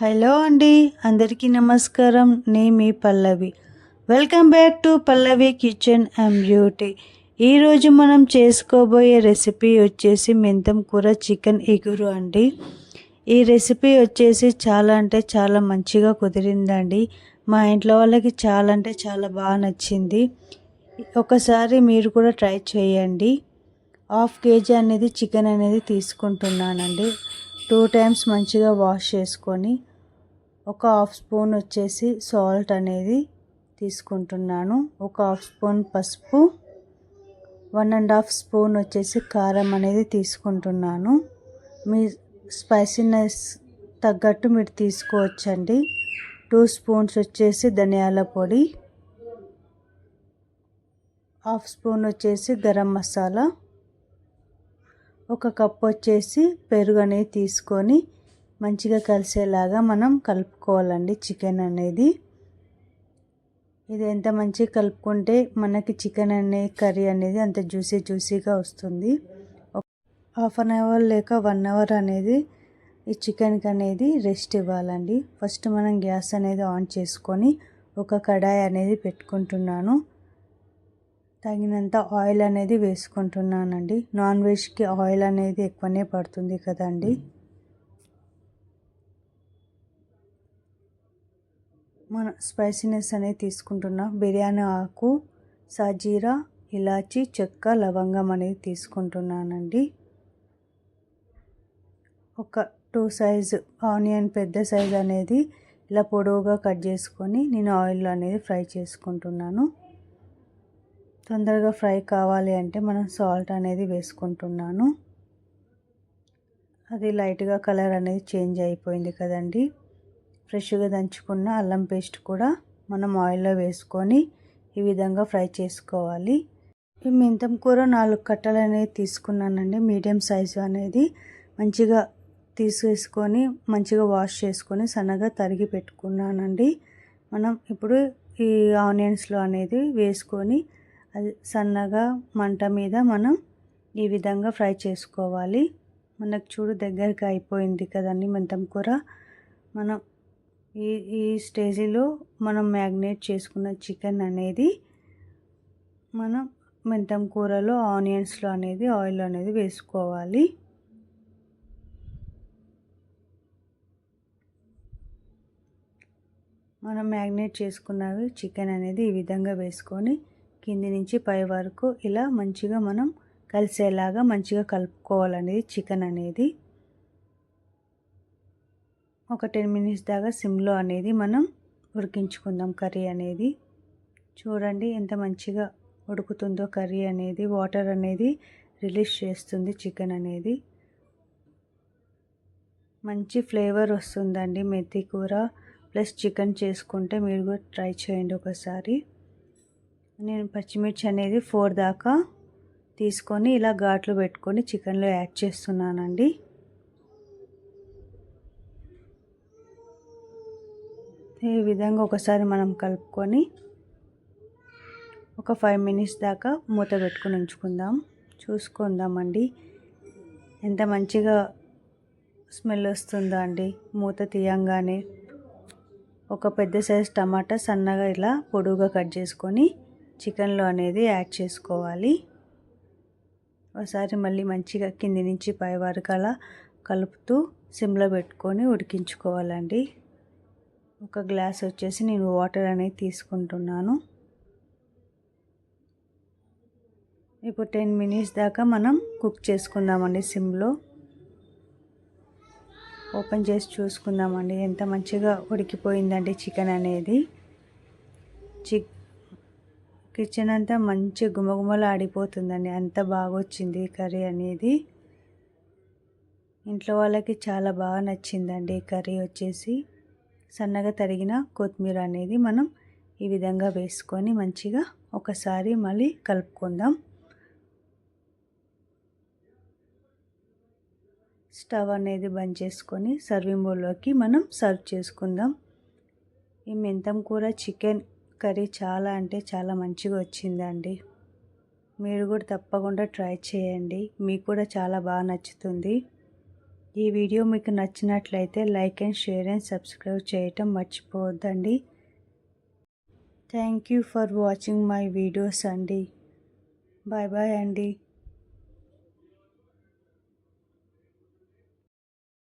Hello అండి అందరికీ నమస్కారం. నేను మీ Pallavi. Welcome back to Pallavi kitchen and beauty. ఈరోజు మనం చేసుకోబోయే రెసిపీ వచ్చేసి మెంతం కూర చికెన్ ఎగురు అండి. ఈ రెసిపీ వచ్చేసి చాలా అంటే చాలా మంచిగా కుదిరిందండి. మా ఇంట్లో వాళ్ళకి చాలా అంటే చాలా బాగా నచ్చింది. ఒకసారి మీరు కూడా ట్రై చేయండి. హాఫ్ కేజీ అనేది చికెన్ అనేది తీసుకుంటున్నానండి. టూ టైమ్స్ మంచిగా వాష్ చేసుకొని ఒక హాఫ్ స్పూన్ వచ్చేసి సాల్ట్ అనేది తీసుకుంటున్నాను. ఒక హాఫ్ స్పూన్ పసుపు వన్ అండ్ హాఫ్ స్పూన్ వచ్చేసి కారం అనేది తీసుకుంటున్నాను. మీ స్పైసీనెస్ తగ్గట్టు మీరు తీసుకోవచ్చండి. టూ స్పూన్స్ వచ్చేసి ధనియాల పొడి హాఫ్ స్పూన్ వచ్చేసి గరం మసాలా ఒక కప్ వచ్చేసి పెరుగు అనేది తీసుకొని మంచిగా కలిసేలాగా మనం కలుపుకోవాలండి చికెన్ అనేది. ఇది ఎంత మంచిగా కలుపుకుంటే మనకి చికెన్ అనే కర్రీ అనేది అంత జ్యూసీ జ్యూసీగా వస్తుంది. హాఫ్ అన్ అవర్ లేక వన్ అవర్ అనేది ఈ చికెన్కి అనేది రెస్ట్ ఇవ్వాలండి. ఫస్ట్ మనం గ్యాస్ అనేది ఆన్ చేసుకొని ఒక కడాయి అనేది పెట్టుకుంటున్నాను. తగినంత ఆయిల్ అనేది వేసుకుంటున్నానండి. నాన్ వెజ్కి ఆయిల్ అనేది ఎక్కువనే పడుతుంది కదండి. మన స్పైసీనెస్ అనేది తీసుకుంటున్నా. బిర్యానీ ఆకు సాజీరా ఇలాచి చెక్క లవంగం అనేది తీసుకుంటున్నానండి. ఒక టూ సైజ్ ఆనియన్ పెద్ద సైజ్ అనేది ఇలా పొడవుగా కట్ చేసుకొని నేను ఆయిల్ అనేది ఫ్రై చేసుకుంటున్నాను. తొందరగా ఫ్రై కావాలి అంటే మనం సాల్ట్ అనేది వేసుకుంటున్నాను. అది లైట్గా కలర్ అనేది చేంజ్ అయిపోయింది కదండి. ఫ్రెష్గా దంచుకున్న అల్లం పేస్ట్ కూడా మనం ఆయిల్లో వేసుకొని ఈ విధంగా ఫ్రై చేసుకోవాలి. ఈ మెంతం కూర నాలుగు కట్టలు అనేది తీసుకున్నానండి. మీడియం సైజు అనేది మంచిగా తీసేసుకొని మంచిగా వాష్ చేసుకొని సన్నగా తరిగి పెట్టుకున్నానండి. మనం ఇప్పుడు ఈ ఆనియన్స్లో అనేది వేసుకొని అది సన్నగా మంట మీద మనం ఈ విధంగా ఫ్రై చేసుకోవాలి. మనకు చూడు దగ్గరికి అయిపోయింది కదండి మెంతం కూర. మనం ఈ ఈ స్టేజీలో మనం మ్యాగ్నేట్ చేసుకున్న చికెన్ అనేది మనం మెంతం కూరలో ఆనియన్స్లో అనేది ఆయిల్ అనేది వేసుకోవాలి. మనం మ్యాగ్నేట్ చేసుకున్నవి చికెన్ అనేది ఈ విధంగా వేసుకొని కింది నుంచి పై వరకు ఇలా మంచిగా మనం కలిసేలాగా మంచిగా కలుపుకోవాలనేది చికెన్ అనేది. ఒక టెన్ మినిట్స్ దాకా సిమ్లో అనేది మనం ఉడికించుకుందాం కర్రీ అనేది. చూడండి ఎంత మంచిగా ఉడుకుతుందో కర్రీ అనేది వాటర్ అనేది రిలీజ్ చేస్తుంది చికెన్ అనేది. మంచి ఫ్లేవర్ వస్తుందండి మెత్తి కూర. ప్లస్ చికెన్ చేసుకుంటే మీరు కూడా ట్రై చేయండి ఒకసారి. నేను పచ్చిమిర్చి అనేది ఫోర్ దాకా తీసుకొని ఇలా ఘాట్లు పెట్టుకొని చికెన్లో యాడ్ చేస్తున్నానండి. ఈ విధంగా ఒకసారి మనం కలుపుకొని ఒక ఫైవ్ మినిట్స్ దాకా మూత పెట్టుకొని ఉంచుకుందాం. చూసుకుందామండి. ఎంత మంచిగా స్మెల్ వస్తుందో అండి. మూత తీయంగానే ఒక పెద్ద సైజ్ టమాటా సన్నగా ఇలా పొడువుగా కట్ చేసుకొని చికెన్లో అనేది యాడ్ చేసుకోవాలి. ఒకసారి మళ్ళీ మంచిగా కింది నుంచి పై వరకు అలా కలుపుతూ సిమ్లో పెట్టుకొని ఉడికించుకోవాలండి. ఒక గ్లాస్ వచ్చేసి నేను వాటర్ అనేది తీసుకుంటున్నాను. ఇప్పుడు టెన్ మినిట్స్ దాకా మనం కుక్ చేసుకుందామండి సిమ్లో. ఓపెన్ చేసి చూసుకుందామండి. ఎంత మంచిగా ఉడికిపోయిందండి చికెన్ అనేది. చిక్ కిచెన్ అంతా మంచి గుమగుమలు ఆడిపోతుందండి. అంత బాగా వచ్చింది కర్రీ అనేది. ఇంట్లో వాళ్ళకి చాలా బాగా నచ్చిందండి కర్రీ వచ్చేసి. సన్నగా తరిగిన కొత్తిమీర అనేది మనం ఈ విధంగా వేసుకొని మంచిగా ఒకసారి మళ్ళీ కలుపుకుందాం. స్టవ్ అనేది బంద్ చేసుకొని సర్వింగ్ బౌల్లోకి మనం సర్వ్ చేసుకుందాం. ఈ మెంతం కూర చికెన్ కర్రీ చాలా అంటే చాలా మంచిగా వచ్చిందండి. మీరు కూడా తప్పకుండా ట్రై చేయండి. మీకు కూడా చాలా బాగా నచ్చుతుంది. ఈ వీడియో మీకు నచ్చినట్లయితే like and share and subscribe చేయటం మర్చిపోవద్దండి. Thank you for watching my videos అండి. బాయ్ బాయ్ అండి.